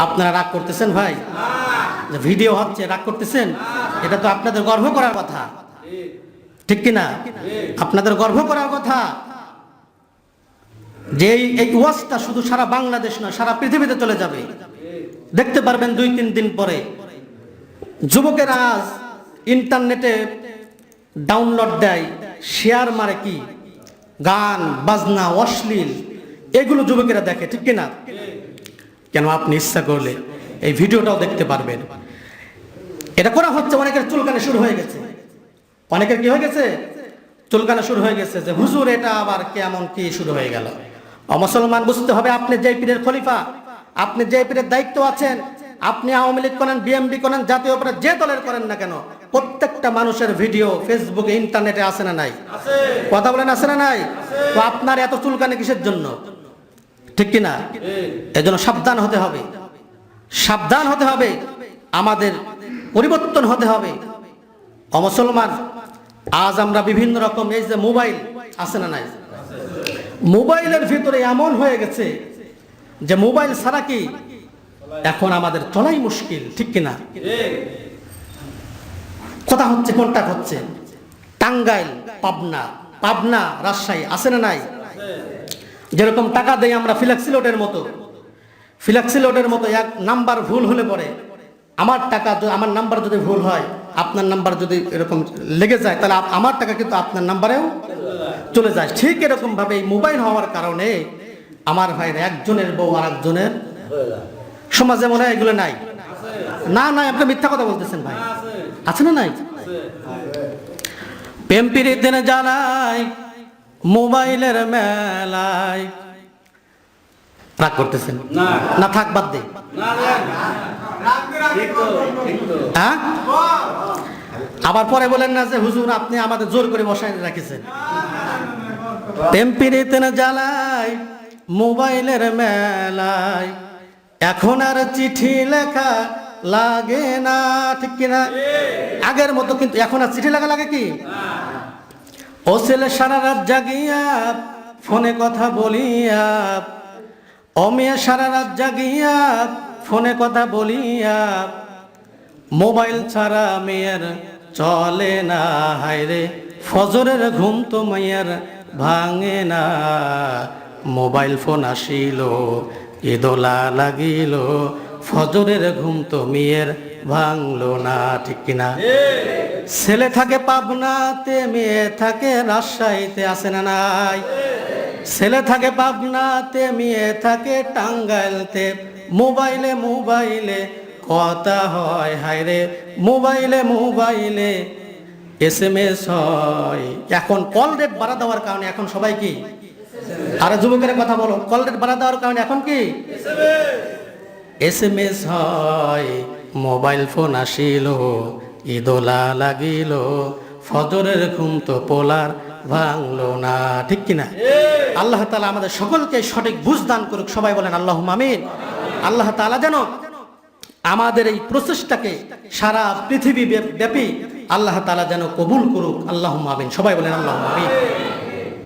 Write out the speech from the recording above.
আপনারা রাগ করতেছেন ভাই? ভিডিও হচ্ছে, রাগ করতেছেন? এটা তো আপনাদের গর্ব করার কথা। ঠিক কিনা? আপনাদের গর্ব করার কথা। যে এই- ওয়াজটা শুধু সারা বাংলাদেশ নয়, সারা পৃথিবীতে চলে যাবে। দেখতে পারবেন দুই, তিন দিন পরে। যুবকেরা আজ ইন্টারনেটে ডাউনলোড দেয়, শেয়ার মারে কি? গান, বাজনা, অশ্লীল, এগুলো যুবকেরা দেখে, ঠিক কিনা? কেন আপনি ইচ্ছা করলে এই ভিডিওটাও দেখতে পারবেন। এটা করা হচ্ছে অনেকের চুলকানে শুরু হয়ে গেছে। অনেকের কি হয়ে গেছে? চুলকানো শুরু হয়ে গেছে যে হুজুর এটা আবার কেমন কি শুরু হয়ে গেল? অমুসলমান বুঝতে হবে আপনি যে পীরের খলিফা আপনি যে পীরের দায়িত্ব আছেন আপনি আওয়ামী লীগ করেন বিএমপি করেন জাতীয় পরে যে দলের করেন না কেন প্রত্যেকটা মানুষের ভিডিও ফেসবুকে ইন্টারনেটে আসে না নাই? কথা বলেন আছে না নাই? তো আপনার এত চুলকানি কিসের জন্য? ঠিক কিনা? এজন্য সাবধান হতে হবে। সাবধান হতে হবে। আমাদের পরিবর্তন হতে হবে। অমুসলমান, আজ আমরা বিভিন্ন রকম এই যে মোবাইল আছে না নাই? মোবাইলের ভিতরে এমন হয়ে গেছে যে মোবাইল ছাড়া কি এখন আমাদের চলাই মুশকিল, ঠিক কিনা? কথা হচ্ছে, কোনটা হচ্ছে? টাঙ্গাইল, পাবনা। পাবনা, রাজশাহী আছে না নাই? যেরকম টাকা দেই আমরা ফিলাক্সি লোডের মতো। ফিলাক্সি লোডের মতো এক নাম্বার ভুল হলে পরে আমার টাকা আমার নাম্বার যদি ভুল হয়, আপনার নাম্বার যদি এরকম লেগে যায়, তাহলে আমার টাকা কিন্তু আপনার নাম্বারেও চলে যায়। ঠিক এরকম ভাবে এই মোবাইল হওয়ার কারণে আমার ভাইয়ের একজনের বউ আর একজনের সমাজে মনে হয় এগুলো নাই। না, নাই, আপনি মিথ্যা কথা বলতেছেন ভাই। আছে না নাই? প্রেম পিড়িতের জ্বালায় মোবাইলের মেলায়। রাগ করতেছেন? না। থাক বাদ দে। হ্যাঁ? আবার পরে বলেন না যে হুজুর আপনি আমাদের জোর করে বসায় রাখিছেন। পিড়িতেন জ্বালায় মোবাইলের মেলায়। এখন আর চিঠি লেখা লাগে না ঠিক কিনা? আগের মতো কিন্তু এখন আর চিঠি লেখা লাগে কি? ও ছেলে, সারা রাত জাগিয়া ফোনে কথা বলিয়া, ও মেয়ে, সারা রাত জাগিয়া ফোনে কথা বলিয়া, মোবাইল ছাড়া মেয়ের চলে না। হায়রে ফজরের ঘুম তো মেয়ের ভাঙে না। মোবাইল ফোন আসিল ইদোলা লাগিল, ফজরের ঘুম তো মেয়ের ভাঙলো না, ঠিক কিনা? ছেলে থাকে পাবনাতে, মেয়ে থাকে রাজশাহীতে আসে না নাই? ছেলে থাকে পাবনাতে, মেয়ে থাকে টাঙ্গাইলতে। মোবাইলে মোবাইলে কথা হয় হায়রে মোবাইলে মোবাইলে এস এম এস হয়। এখন কল রেট বাড়া দেওয়ার কারণে এখন সবাই কি? আরে যুবকের কথা বলো, কল রেট বাড়া দেওয়ার কারণে এখন কি? এস এম এস হয়। মোবাইল ফোন আসিল ইদোলা লাগিল, ফজরের ঘুম তো পোলার ভাঙলো না, ঠিক কিনা? আল্লাহ তালা আমাদের সকলকে সঠিক বুঝ দান করুক, সবাই বলেন আল্লাহ মামিন আল্লাহ তালা যেন আমাদের এই প্রচেষ্টাকে সারা পৃথিবী ব্যাপী আল্লাহ তালা যেন কবুল করুক আল্লাহ মামিন সবাই বলেন আল্লাহ মামিন